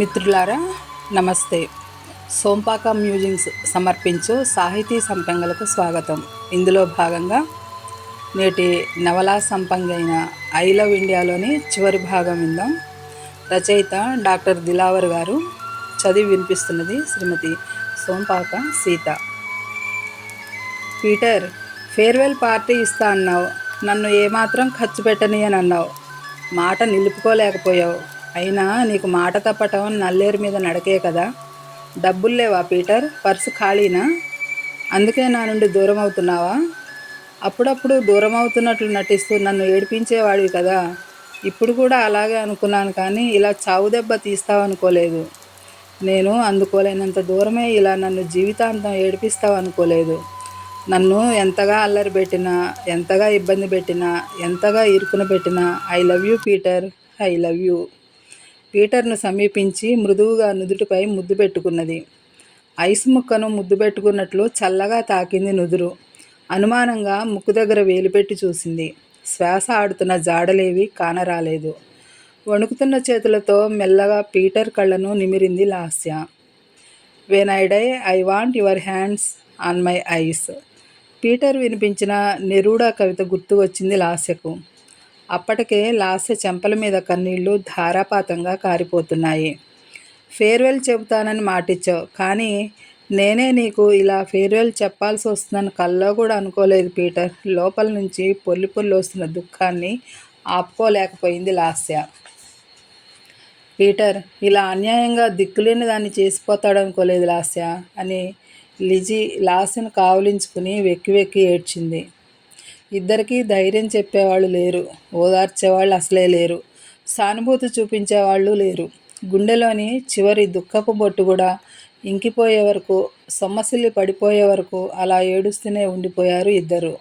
మిత్రులారా నమస్తే. సోంపాక మ్యూజింగ్స్ సమర్పించు సాహితీ సంపంగలకు స్వాగతం. ఇందులో భాగంగా నేటి నవలా సంపంగి అయిన ఐ లవ్ ఇండియాలోని చివరి భాగం విందాం. రచయిత డాక్టర్ దిలావర్ గారు చదివి వినిపిస్తున్నది Srimati Sompaka Sita. Peter farewell party ఇస్తా అన్నావు. నన్ను ఏమాత్రం ఖర్చు పెట్టని అని అన్నావు. మాట నిలుపుకోలేకపోయావు. అయినా నీకు మాట తప్పటం నల్లేరు మీద నడకే కదా. డబ్బులు లేవా పీటర్? పర్సు ఖాళీనా? అందుకే నా నుండి దూరం అవుతున్నావా అప్పుడప్పుడు దూరం అవుతున్నట్లు నటిస్తూ నన్ను ఏడిపించేవాడివి కదా. ఇప్పుడు కూడా అలాగే అనుకున్నాను కానీ ఇలా చావు దెబ్బ తీస్తావనుకోలేదు. నేను అందుకోలేనంత దూరమే ఇలా నన్ను జీవితాంతం ఏడిపిస్తావు అనుకోలేదు నన్ను ఎంతగా అల్లరి పెట్టినా ఎంతగా ఇబ్బంది పెట్టినా ఎంతగా ఇరుకున పెట్టినా I love you Peter I love you. పీటర్ను సమీపించి మృదువుగా నుదుటిపై ముద్దు పెట్టుకున్నది. ఐస్ ముక్కను ముద్దు పెట్టుకున్నట్లు చల్లగా తాకింది నుదురు. అనుమానంగా ముక్కు దగ్గర వేలుపెట్టి చూసింది. శ్వాస ఆడుతున్న జాడలేవి కానరాలేదు. వణుకుతున్న చేతులతో మెల్లగా పీటర్ కళ్ళను నిమిరింది Lasya. When I die I want your hands on my eyes Peter వినిపించిన నెరూడా కవిత గుర్తు వచ్చింది లాస్యకు. అప్పటికే లాస్య చెంపల మీద కన్నీళ్ళు ధారాపాతంగా కారిపోతున్నాయి. ఫేర్వెల్ చెబుతానని మాటిచ్చావు. కానీ నేనే నీకు ఇలా ఫేర్వెల్ చెప్పాల్సి వస్తుందని కల్లో కూడా అనుకోలేదు పీటర్. లోపల నుంచి పొల్లి పొల్లి వస్తున్న దుఃఖాన్ని ఆపుకోలేకపోయింది లాస్య. పీటర్ ఇలా అన్యాయంగా దిక్కులేని దాన్ని చేసిపోతాడనుకోలేదు లాస్య అని లిజీ లాస్యను కావలించుకుని వెక్కి వెక్కి ఏడ్చింది. ఇద్దరికీ ధైర్యం చెప్పేవాళ్ళు లేరు. ఓదార్చేవాళ్ళు అసలే లేరు. సానుభూతి చూపించేవాళ్ళు లేరు. గుండెలోని చివరి దుఃఖపు బొట్టు కూడా ఇంకిపోయే వరకు సొమ్మసిల్లి పడిపోయే వరకు అలా ఏడుస్తూనే ఉండిపోయారు ఇద్దరు.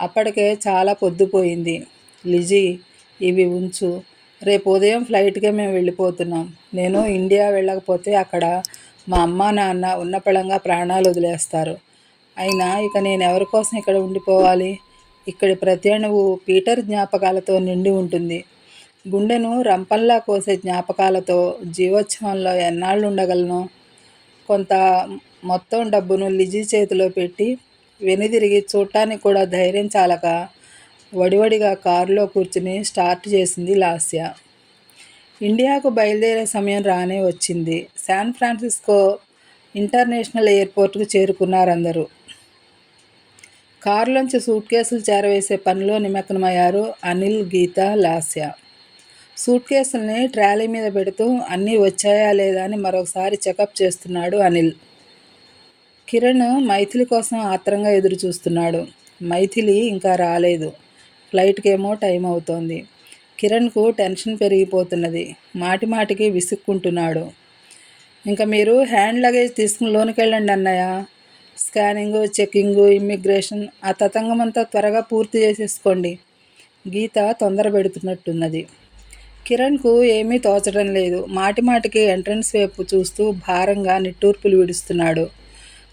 అప్పటికే చాలా పొద్దుపోయింది. లిజీ ఇవి ఉంచు. రేపు ఉదయం ఫ్లైట్కే మేము వెళ్ళిపోతున్నాం. నేను ఇండియా వెళ్ళకపోతే అక్కడ మా అమ్మ నాన్న ఉన్నపళంగా ప్రాణాలు వదిలేస్తారు. అయినా ఇక నేను ఎవరి కోసం ఇక్కడ ఉండిపోవాలి? ఇక్కడి ప్రతి అణువు పీటర్ జ్ఞాపకాలతో నిండి ఉంటుంది. గుండెను రంపంలా కోసే జ్ఞాపకాలతో జీవోత్సవంలో ఎన్నాళ్ళు ఉండగలను కొంత మొత్తం డబ్బును లిజీ చేతిలో పెట్టి వెనుదిరిగి చూడటానికి కూడా ధైర్యం చాలక వడివడిగా కారులో కూర్చుని స్టార్ట్ చేసింది లాస్య. ఇండియాకు బయలుదేరే సమయం రానే వచ్చింది. శాన్ ఫ్రాన్సిస్కో ఇంటర్నేషనల్ ఎయిర్పోర్ట్కు చేరుకున్నారందరూ. కారులోంచి సూట్ కేసులు చేరవేసే పనిలో నిమగ్నమయ్యారు అనిల్ గీత లాస్య. సూట్ కేసుల్ని ట్రాలీ మీద పెడుతూ అన్నీ వచ్చాయా లేదా అని మరొకసారి చెకప్ చేస్తున్నాడు అనిల్. కిరణ్ మైథిలి కోసం ఆత్రంగా ఎదురు చూస్తున్నాడు మైథిలి ఇంకా రాలేదు. ఫ్లైట్కేమో టైం అవుతోంది. కిరణ్కు టెన్షన్ పెరిగిపోతున్నది. మాటి మాటికి విసుక్కుంటున్నాడు. ఇంకా మీరు హ్యాండ్ లగేజ్ తీసుకుని లోనికి వెళ్ళండి అన్నయ్య. స్కానింగు చెక్కింగు ఇమ్మిగ్రేషన్ ఆ తతంగమంతా త్వరగా పూర్తి చేసేసుకోండి. గీత తొందర పెడుతున్నట్టున్నది. కిరణ్కు ఏమీ తోచడం లేదు. మాటి మాటికి ఎంట్రన్స్ వైపు చూస్తూ భారంగా నిట్టూర్పులు విడుస్తున్నాడు.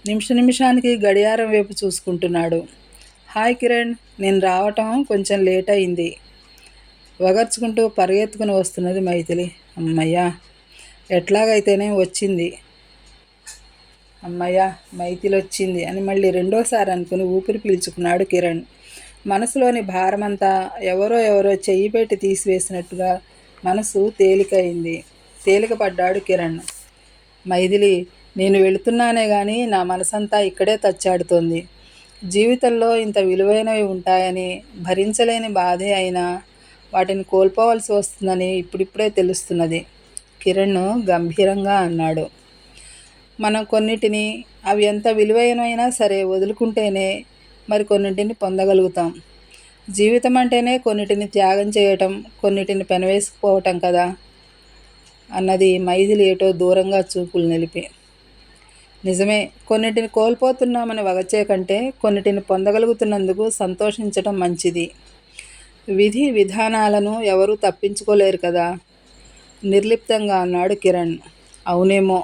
నిమిష నిమిషానికి గడియారం వైపు చూసుకుంటున్నాడు. హాయ్ కిరణ్ నేను రావటం కొంచెం లేట్ అయింది. వగర్చుకుంటూ పరిగెత్తుకుని వస్తున్నది మైథిలి. అమ్మయ్యా ఎట్లాగైతేనే వచ్చింది? అమ్మయ్య మైథిలి వచ్చింది అని మళ్ళీ రెండోసారి అనుకుని ఊపిరి పీల్చుకున్నాడు కిరణ్. మనసులోని భారమంతా ఎవరో ఎవరో చెయ్యి పెట్టి తీసివేసినట్టుగా మనసు తేలికైంది. తేలికపడ్డాడు కిరణ్. మైథిలి నేను వెళుతున్నానే కానీ నా మనసంతా ఇక్కడే తచ్చాడుతోంది. జీవితంలో ఇంత విలువైనవి ఉంటాయని భరించలేని బాధే అయినా వాటిని కోల్పోవలసి వస్తుందని ఇప్పుడిప్పుడే తెలుస్తున్నది. కిరణ్ గంభీరంగా అన్నాడు. మనం కొన్నిటిని అవి ఎంత విలువైనవైనా సరే వదులుకుంటేనే మరి కొన్నింటిని పొందగలుగుతాం. జీవితం అంటేనే కొన్నిటిని త్యాగం చేయటం కొన్నిటిని పెనవేసుకుపోవటం కదా అన్నది మైథిలి ఏటో దూరంగా చూపులు నిలిపి. నిజమే కొన్నిటిని కోల్పోతున్నామని వగచే కంటే కొన్నిటిని పొందగలుగుతున్నందుకు సంతోషించటం మంచిది. విధి విధానాలను ఎవరూ తప్పించుకోలేరు కదా. నిర్లిప్తంగా అన్నాడు కిరణ్. అవునేమో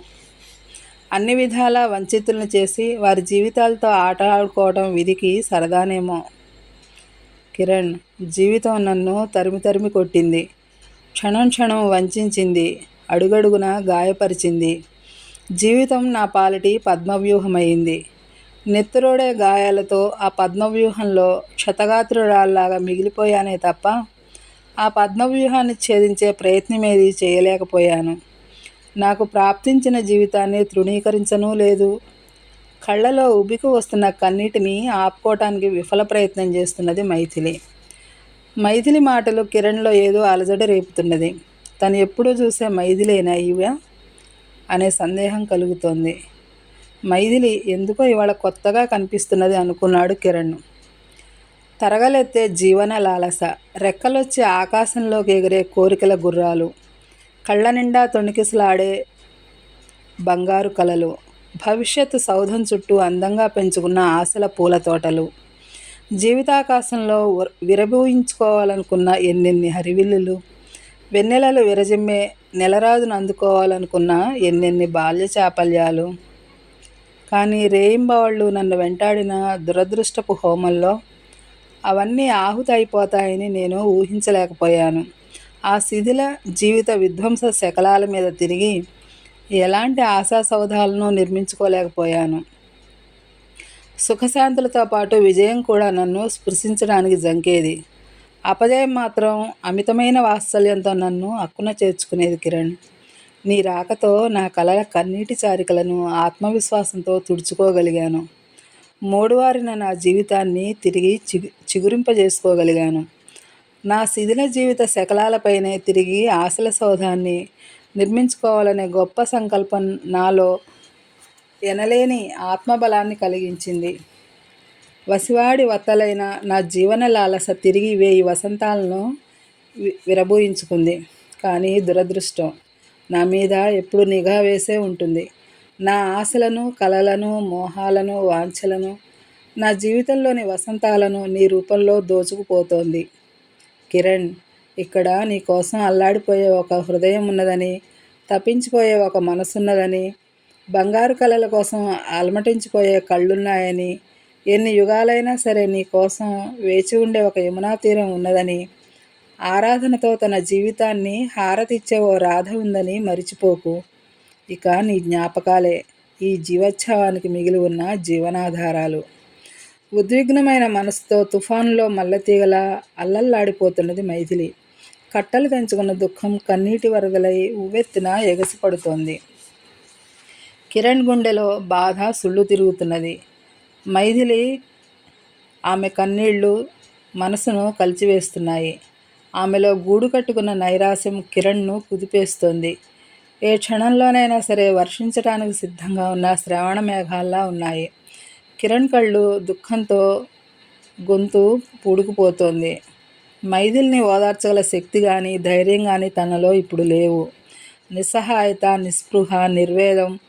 అన్ని విధాలా వంచితులను చేసి వారి జీవితాలతో ఆట ఆడుకోవడం విధికి సరదానేమో. కిరణ్ జీవితం నన్ను తరిమి తరిమి కొట్టింది. క్షణం క్షణం వంచింది అడుగడుగున గాయపరిచింది. జీవితం నా పాలిటి పద్మవ్యూహమైంది. నెత్తరోడే గాయాలతో ఆ పద్మవ్యూహంలో క్షతగాత్రురాల్లాగా మిగిలిపోయానే తప్ప ఆ పద్మవ్యూహాన్ని ఛేదించే ప్రయత్నమేది చేయలేకపోయాను. నాకు ప్రాప్తించిన జీవితాన్ని తృణీకరించనూ లేదు. కళ్ళలో ఉబికి వస్తున్న కన్నీటిని ఆపుకోవటానికి విఫల ప్రయత్నం చేస్తున్నది మైథిలి. మైథిలి మాటలు కిరణ్లో ఏదో అలజడి రేపుతున్నది. తను ఎప్పుడూ చూసే మైథిలేనా ఇవా అనే సందేహం కలుగుతోంది. మైథిలి ఎందుకో ఇవాళ కొత్తగా కనిపిస్తున్నది అనుకున్నాడు కిరణ్. తరగలెత్తే జీవన లాలస రెక్కలొచ్చి ఆకాశంలోకి ఎగిరే కోరికల గుర్రాలు. కళ్ళ నిండా తొణికిసలాడే బంగారు కలలు భవిష్యత్తు సౌధం చుట్టూ అందంగా పెంచుకున్న ఆశల పూల తోటలు. జీవితాకాశంలో విరబూయించుకోవాలనుకున్న ఎన్నెన్ని హరివిల్లులు వెన్నెలలు విరజిమ్మే నెలరాజును అందుకోవాలనుకున్న ఎన్నెన్ని బాల్య చాపల్యాలు. కానీ రేయింబవాళ్ళు నన్ను వెంటాడిన దురదృష్టపు హోమంలో అవన్నీ ఆహుతి అయిపోతాయని నేను ఊహించలేకపోయాను. ఆ శిథిల జీవిత విధ్వంస శకలాల మీద తిరిగి ఎలాంటి ఆశా సౌధాలను నిర్మించుకోలేకపోయాను. సుఖశాంతులతో పాటు విజయం కూడా నన్ను స్పృశించడానికి జంకేది. అపజయం మాత్రం అమితమైన వాత్సల్యంతో నన్ను అక్కున చేర్చుకునేది కిరణ్. నీ రాకతో నా కలల కన్నీటి చారికలను ఆత్మవిశ్వాసంతో తుడుచుకోగలిగాను. మూడువారిన నా జీవితాన్ని తిరిగి చిగు చిగురింపజేసుకోగలిగాను. నా శిథిల జీవిత శకలాలపైనే తిరిగి ఆశల సౌధాన్ని నిర్మించుకోవాలనే గొప్ప సంకల్పం నాలో ఎనలేని ఆత్మబలాన్ని కలిగించింది. వసివాడి వత్తలైన నా జీవన లాలస తిరిగి వేయి వసంతాలను విరబూయించుకుంది. కానీ దురదృష్టం నా మీద ఎప్పుడు నిఘా వేసే ఉంటుంది. నా ఆశలను కలలను మోహాలను వాంఛలను నా జీవితంలోని వసంతాలను నీ రూపంలో దోచుకుపోతోంది. కిరణ్ ఇక్కడ నీ కోసం అల్లాడిపోయే ఒక హృదయం ఉన్నదని తప్పించిపోయే ఒక మనసున్నదని బంగారు కళల కోసం అలమటించిపోయే కళ్ళున్నాయని ఎన్ని యుగాలైనా సరే నీ కోసం వేచి ఉండే ఒక యమునా తీరం ఉన్నదని ఆరాధనతో తన జీవితాన్ని హారతిచ్చే ఓ రాధ ఉందని మరిచిపోకు. ఇక నీ జ్ఞాపకాలే ఈ జీవోత్సవానికి మిగిలి ఉన్న జీవనాధారాలు. ఉద్విగ్నమైన మనసుతో తుఫాన్లో మల్లతీగల అల్లల్లాడిపోతున్నది మైథిలి. కట్టలు తెంచుకున్న దుఃఖం కన్నీటి వరదలై ఉవ్వెత్తున ఎగసిపడుతోంది. కిరణ్ గుండెలో బాధ సుళ్ళు తిరుగుతున్నది. మైథిలి ఆమె కన్నీళ్ళు మనసును కలిచివేస్తున్నాయి. ఆమెలో గూడు కట్టుకున్న నైరాశ్యం కిరణ్ను కుదిపేస్తోంది. ఏ క్షణంలోనైనా సరే వర్షించడానికి సిద్ధంగా ఉన్న శ్రవణ మేఘాల్లా ఉన్నాయి. కిరణ్ కళ్ళు దుఃఖంతో గొంతు పూడుకుపోతోంది. మైథిల్ని ఓదార్చగల శక్తి కానీ ధైర్యం కానీ తనలో ఇప్పుడు లేవు. నిస్సహాయత నిస్పృహ నిర్వేదం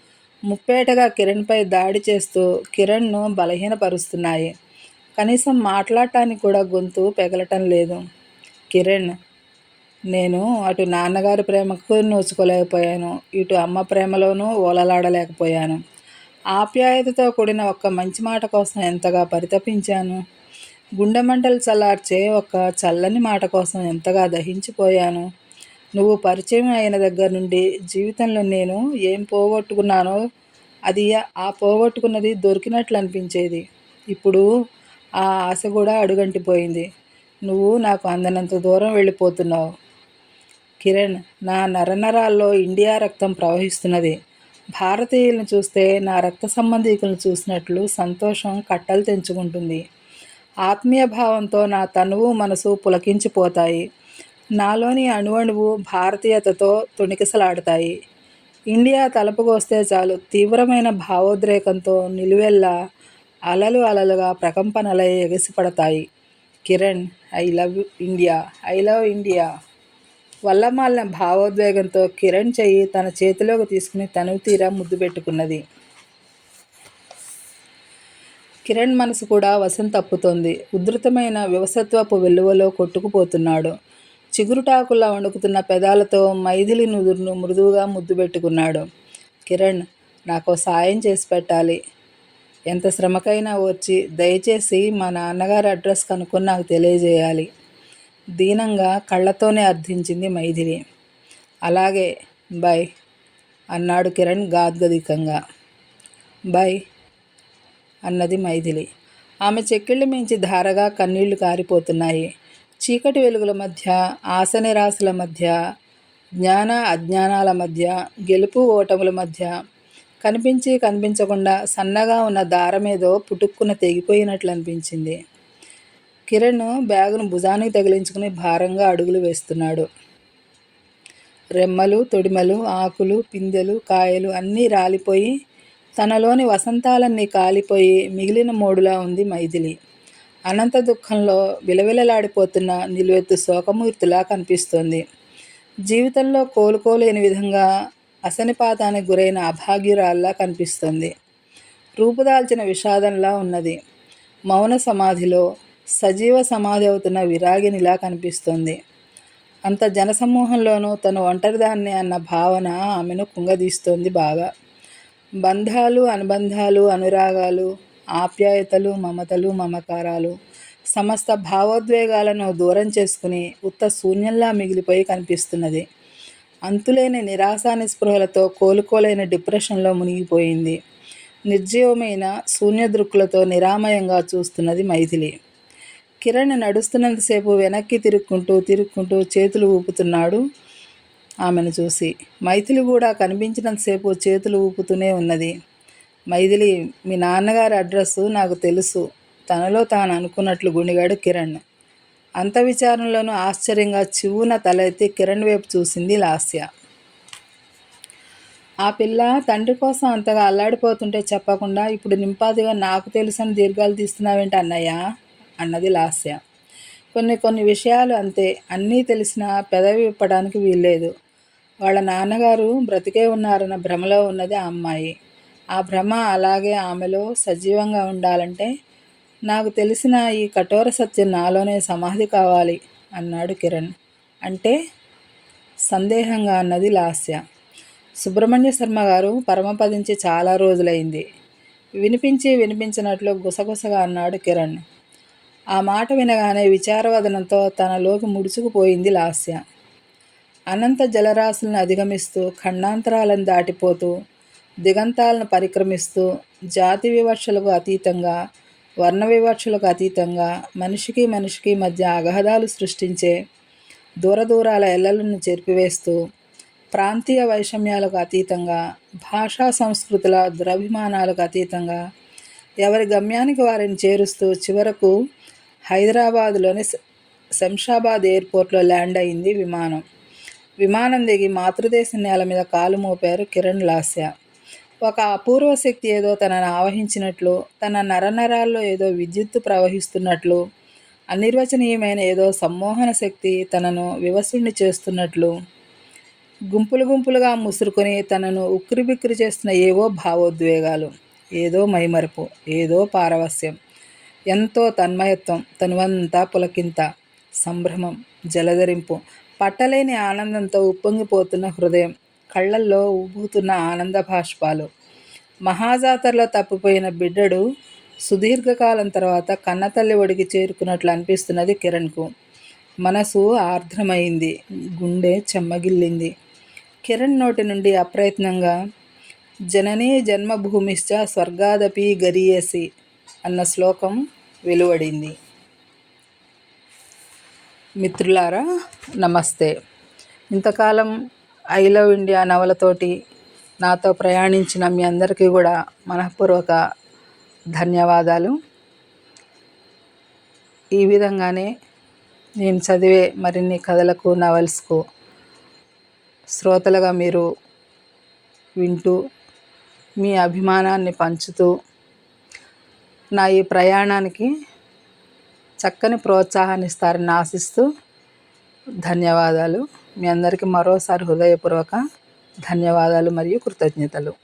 ముప్పేటగా కిరణ్పై దాడి చేస్తూ కిరణ్ను బలహీనపరుస్తున్నాయి. కనీసం మాట్లాడటానికి కూడా గొంతు పెగలటం లేదు. కిరణ్ నేను అటు నాన్నగారి ప్రేమకు నోచుకోలేకపోయాను. ఇటు అమ్మ ప్రేమలోనూ ఓలలాడలేకపోయాను. ఆప్యాయతతో కూడిన ఒక్క మంచి మాట కోసం ఎంతగా పరితపించాను? గుండె మంటలు చల్లార్చే ఒక చల్లని మాట కోసం ఎంతగా దహించిపోయాను? నువ్వు పరిచయం అయిన దగ్గర నుండి జీవితంలో నేను ఏం పోగొట్టుకున్నానో అది ఆ పోగొట్టుకున్నది దొరికినట్లు అనిపించేది. ఇప్పుడు ఆ ఆశ కూడా అడుగంటిపోయింది. నువ్వు నాకు అందనంత దూరం వెళ్ళిపోతున్నావు. కిరణ్ నా నరనరాల్లో ఇండియా రక్తం ప్రవహిస్తున్నది. భారతీయులను చూస్తే నా రక్త సంబంధీకులను చూసినట్లు సంతోషం కట్టలు తెంచుకుంటుంది. ఆత్మీయ భావంతో నా తనువు మనసు పులకించిపోతాయి. నాలోని అణువణువు భారతీయతతో తుణికిసలాడతాయి. ఇండియా తలపుకొస్తే చాలు తీవ్రమైన భావోద్రేకంతో నిలువెల్లా అలలు అలలుగా ప్రకంపనలై ఎగసిపడతాయి. Kiran I love India I love India. వల్లమాలిన భావోద్వేగంతో కిరణ్ చెయ్యి తన చేతిలోకి తీసుకుని తనువు తీరా ముద్దు పెట్టుకున్నది. కిరణ్ మనసు కూడా వసం తప్పుతోంది. ఉధృతమైన వివసత్వపు వెలువలో కొట్టుకుపోతున్నాడు. చిగురుటాకులా వణుకుతున్న పెదాలతో మైథిలి నుదురును మృదువుగా ముద్దు పెట్టుకున్నాడు. కిరణ్ నాకు సాయం చేసి పెట్టాలి. ఎంత శ్రమకైనా వచ్చి దయచేసి మా నాన్నగారి అడ్రస్ కనుక్కొని నాకు తెలియజేయాలి. దీనంగా కళ్ళతోనే అర్థించింది మైథిలి. అలాగే బాయ్ అన్నాడు కిరణ్ గాద్గదికంగా. బాయ్ అన్నది మైథిలి. ఆమె చెక్కిళ్ళు మించి ధారగా కన్నీళ్ళు కారిపోతున్నాయి. చీకటి వెలుగుల మధ్య ఆసనిరాశుల మధ్య జ్ఞాన అజ్ఞానాల మధ్య గెలుపు ఓటముల మధ్య కనిపించి కనిపించకుండా సన్నగా ఉన్న దారమేదో పుటుక్కున తెగిపోయినట్లు అనిపించింది కిరణ్ బ్యాగును భుజానికి తగిలించుకుని భారంగా అడుగులు వేస్తున్నాడు. రెమ్మలు తొడిమలు ఆకులు పిందెలు కాయలు అన్నీ రాలిపోయి తనలోని వసంతాలన్నీ కాలిపోయి మిగిలిన మోడులా ఉంది మైథిలి. అనంత దుఃఖంలో విలవిలలాడిపోతున్న నిలువెత్తు శోకమూర్తిలా కనిపిస్తోంది. జీవితంలో కోలుకోలేని విధంగా అసనిపాతానికి గురైన అభాగ్యురాల్లా కనిపిస్తుంది. రూపుదాల్చిన విషాదంలా ఉన్నది. మౌన సమాధిలో సజీవ సమాధి అవుతున్న విరాగినిలా కనిపిస్తుంది. అంత జనసమూహంలోనూ తను ఒంటరిదాన్ని అన్న భావన ఆమెను కుంగదీస్తోంది బాగా. బంధాలు అనుబంధాలు అనురాగాలు ఆప్యాయతలు మమతలు మమకారాలు సమస్త భావోద్వేగాలను దూరం చేసుకుని ఉత్త శూన్యంలా మిగిలిపోయి కనిపిస్తున్నది. అంతులేని నిరాశా నిస్పృహలతో కోలుకోలేని డిప్రెషన్లో మునిగిపోయింది. నిర్జీవమైన శూన్య దృక్కులతో నిరామయంగా చూస్తున్నది మైథిలి. కిరణ్ నడుస్తున్నంతసేపు వెనక్కి తిరుక్కుంటూ తిరుక్కుంటూ చేతులు ఊపుతున్నాడు ఆమెను చూసి. మైథిలి కూడా కనిపించినంతసేపు చేతులు ఊపుతూనే ఉన్నది. మైథిలి మీ నాన్నగారి అడ్రస్సు నాకు తెలుసు. తనలో తాను అనుకున్నట్లు గుండిగాడు కిరణ్. అంత విచారంలోనూ ఆశ్చర్యంగా చివున తలెత్తి కిరణ్ వైపు చూసింది లాస్య. ఆ పిల్ల తండ్రి కోసం అంతగా అల్లాడిపోతుంటే చెప్పకుండా ఇప్పుడు నింపాదిగా నాకు తెలుసని దీర్ఘాలు తీస్తున్నావేంటి అన్నయ్య? అన్నది లాస్య. కొన్ని కొన్ని విషయాలు అంతే. అన్నీ తెలిసినా పెదవి విప్పడానికి వీల్లేదు. వాళ్ళ నాన్నగారు బ్రతికే ఉన్నారన్న భ్రమలో ఉన్నది ఆ అమ్మాయి. ఆ భ్రమ అలాగే ఆమెలో సజీవంగా ఉండాలంటే నాకు తెలిసిన ఈ కఠోర సత్యం నాలోనే సమాధి కావాలి అన్నాడు కిరణ్. అంటే సందేహంగా అన్నది లాస్య. సుబ్రహ్మణ్య శర్మ గారు పరమపదించి చాలా రోజులైంది. వినిపించి వినిపించినట్లు గుసగుసగా అన్నాడు కిరణ్. ఆ మాట వినగానే విచారవదనంతో తనలోకి ముడుచుకుపోయింది లాస్య. అనంత జలరాశులను అధిగమిస్తూ ఖండాంతరాలను దాటిపోతూ దిగంతాలను పరిక్రమిస్తూ జాతి వివక్షలకు అతీతంగా వర్ణ వివక్షలకు అతీతంగా మనిషికి మనిషికి మధ్య అగహదాలు సృష్టించే దూర దూరాల ఎల్లలను చెరిపివేస్తూ ప్రాంతీయ వైషమ్యాలకు అతీతంగా భాషా సంస్కృతుల దురభిమానాలకు అతీతంగా ఎవరి గమ్యానికి వారిని చేరుస్తూ చివరకు హైదరాబాదులోని శంషాబాద్ ఎయిర్పోర్ట్లో ల్యాండ్ అయింది విమానం. విమానం దిగి మాతృదేశం నేల మీద కాలు మోపారు కిరణ్ లాస్య. ఒక అపూర్వ శక్తి ఏదో తనను ఆవహించినట్లు తన నరనరాల్లో ఏదో విద్యుత్తు ప్రవహిస్తున్నట్లు అనిర్వచనీయమైన ఏదో సమ్మోహన శక్తి తనను వివసుణ్ణి చేస్తున్నట్లు గుంపులు గుంపులుగా ముసురుకొని తనను ఉక్కిరిబిక్కిరి చేస్తున్న ఏవో భావోద్వేగాలు ఏదో మైమరుపు ఏదో పారవస్యం ఎంతో తన్మయత్వం తనువంతా పులకింత సంభ్రమం జలధరింపు పట్టలేని ఆనందంతో ఉప్పొంగిపోతున్న హృదయం కళ్ళల్లో ఉబ్బుతున్న ఆనంద భాష్పాలు మహాజాతరలో తప్పిపోయిన బిడ్డడు సుదీర్ఘకాలం తర్వాత కన్నతల్లి ఒడికి చేరుకున్నట్లు అనిపిస్తున్నది కిరణ్కు. మనసు ఆర్ద్రమైంది గుండె చెమ్మగిల్లింది. కిరణ్ నోటి నుండి అప్రయత్నంగా జననీ జన్మభూమిశ్చ స్వర్గాదపి గరీయసి అన్న శ్లోకం వెలువడింది. మిత్రులారా నమస్తే. ఇంతకాలం ఐ లవ్ ఇండియా నవలతోటి నాతో ప్రయాణించిన మీ అందరికీ కూడా మనఃపూర్వక ధన్యవాదాలు. ఈ విధంగానే నేను చదివే మరిన్ని కథలకు నవల్స్కు శ్రోతలుగా మీరు వింటూ మీ అభిమానాన్ని పంచుతూ నా ఈ ప్రయాణానికి చక్కని ప్రోత్సాహాన్ని ఇస్తారని ఆశిస్తూ ధన్యవాదాలు. మీ అందరికీ మరోసారి హృదయపూర్వక ధన్యవాదాలు మరియు కృతజ్ఞతలు.